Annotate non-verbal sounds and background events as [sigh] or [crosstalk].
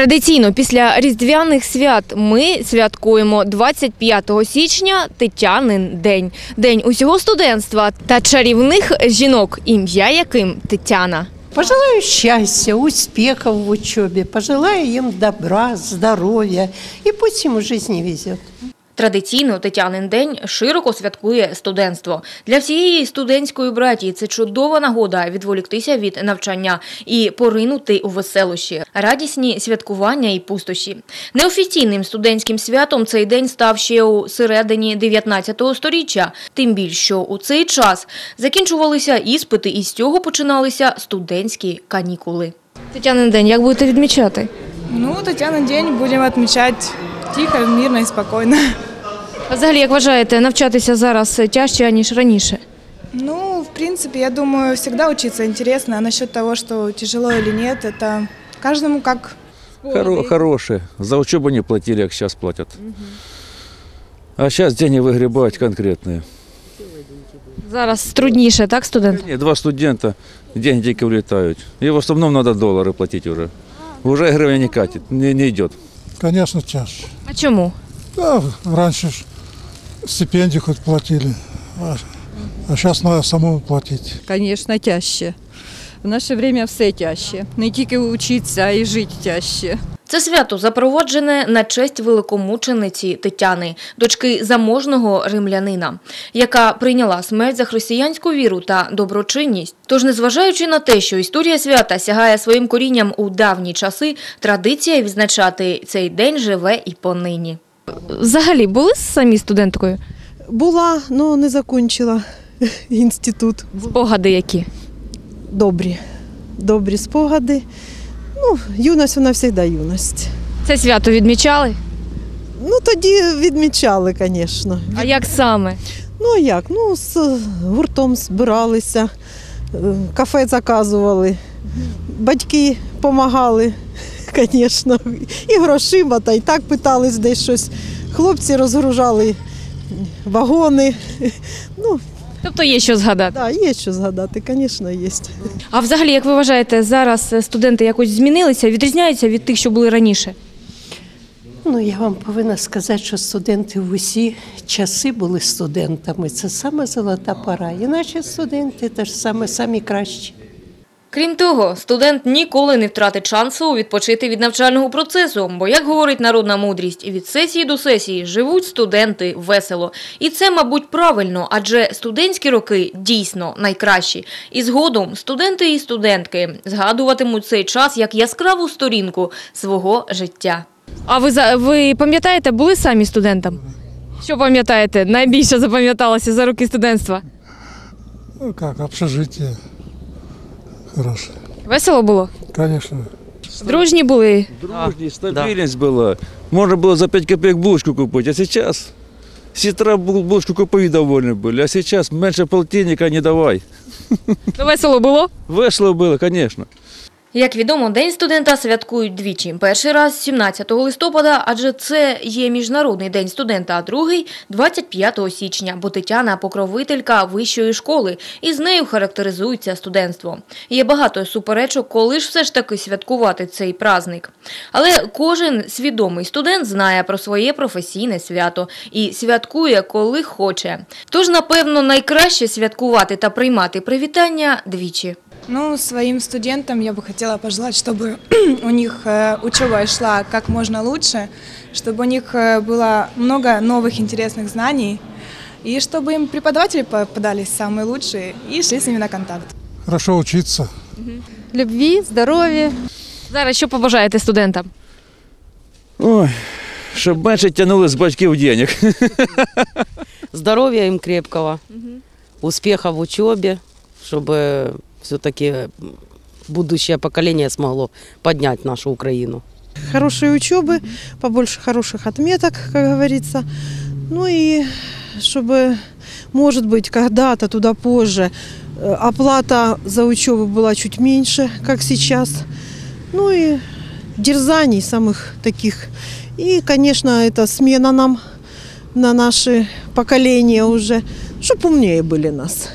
Традиційно після різдвяних свят ми святкуємо 25 січня Тетянин день. День усього студентства та чарівних жінок, ім'я яким Тетяна. Пожелаю счастья, успехов в учебе, пожелаю им добра, здоровья, и пусть у в жизни везет. Традиційно Тетянин день широко святкує студентство. Для всієї студентської братії це чудова нагода відволіктися від навчання і поринути у веселощі, радісні святкування і пустощі. Неофіційним студентським святом цей день став ще у середині 19 століття. Тим більше, що у цей час закінчувалися іспити і з цього починалися студентські канікули. Тетянин день, як будете відмічати? Ну, Татьяна день будем отмечать тихо, мирно и спокойно. А взагалі, як вважаєте, навчатися зараз тяжче, ніж раніше? Ну, в принципе, я думаю, всегда учиться интересно. А насчет того, что тяжело или нет, это каждому как Хоро- хорошие. За учебу не платили, как сейчас платят. А сейчас деньги выгребают конкретные. Зараз трудніше, так, студент? Не, два студента, деньги дико улетают. И в основном надо доллары платить уже. Уже гривня не катит, не, не идет. Конечно, чаще. А чому? Да, раньше ж стипендию хоть платили, а, сейчас надо самому платить. Звісно, тяжче. В наше время все тяжче. Не тільки вчитися, а й жити тяжче. Це свято запроваджене на честь великомучениці Тетяни, дочки заможного римлянина, яка прийняла смерть за християнську віру та доброчинність. Тож, незважаючи на те, що історія свята сягає своїм корінням у давні часи, традиція відзначати цей день живе і понині. Взагалі були самі студенткою? Була, але не закінчила [laughs] інститут. Спогади які? Добрі. Добрі спогади. Ну, юність вона завжди юність. Це свято відмічали? Ну, тоді відмічали, звісно. А як саме? Ну а як? Ну, з гуртом збиралися, е, кафе заказували, батьки допомагали, [laughs] звісно, і грошима, та й так питались десь щось. Хлопці розгружали вагони. Ну, Тобто є що згадати. так, да, є що згадати, звісно, є. А взагалі, як ви вважаєте, зараз студенти якось змінилися, відрізняються від тих, що були раніше? Ну, я вам повинна сказати, що студенти в усі часи були студентами. Це саме золота пора. І наші студенти теж саме самі кращі. Крім того, студент ніколи не втратить шансу відпочити від навчального процесу, бо, як говорить народна мудрість, від сесії до сесії живуть студенти весело. І це, мабуть, правильно, адже студентські роки дійсно найкращі. І згодом студенти і студентки згадуватимуть цей час як яскраву сторінку свого життя. А ви, за- ви пам'ятаєте, були самі студентом? Що пам'ятаєте? Найбільше запам'яталося за роки студентства? Ну как, общежитие хорошее. Весело було? Конечно. Дружні були. Дружней, стабильность была. Можно было за 5 копеек булочку купить, а сейчас с утра бу- булочку купили довольны были, а сейчас меньше полтинника не давай. Ну, весело було? Весело было, конечно. Як відомо, День студента святкують двічі. Перший раз 17 листопада, адже це є Міжнародний день студента, а другий – 25 січня, бо Тетяна – покровителька вищої школи, і з нею характеризується студентство. Є багато суперечок, коли ж все ж таки святкувати цей праздник. Але кожен свідомий студент знає про своє професійне свято і святкує, коли хоче. Тож, напевно, найкраще святкувати та приймати привітання двічі. Ну, своим студентам я бы хотела пожелать, чтобы [clears throat] у них э, учеба шла как можно лучше, чтобы у них э, было много новых интересных знаний, и чтобы им преподаватели попадались самые лучшие и шли с ними на контакт. Хорошо учиться. Любві, здоров'я. Зараз що побажаєте студентам? Ой, щоб менше тянули з батьків денег. [laughs] здоровья им крепкого, успеха в учебе, чтобы все-таки будущее поколение смогло поднять нашу Украину. хорошей учебы, побольше хороших отметок, как говорится. Ну и чтобы, может быть, когда-то туда позже э, оплата за учебу была чуть меньше, как сейчас. Ну и дерзаний самых таких. И, конечно, это смена нам на наши поколения уже, чтобы умнее были нас.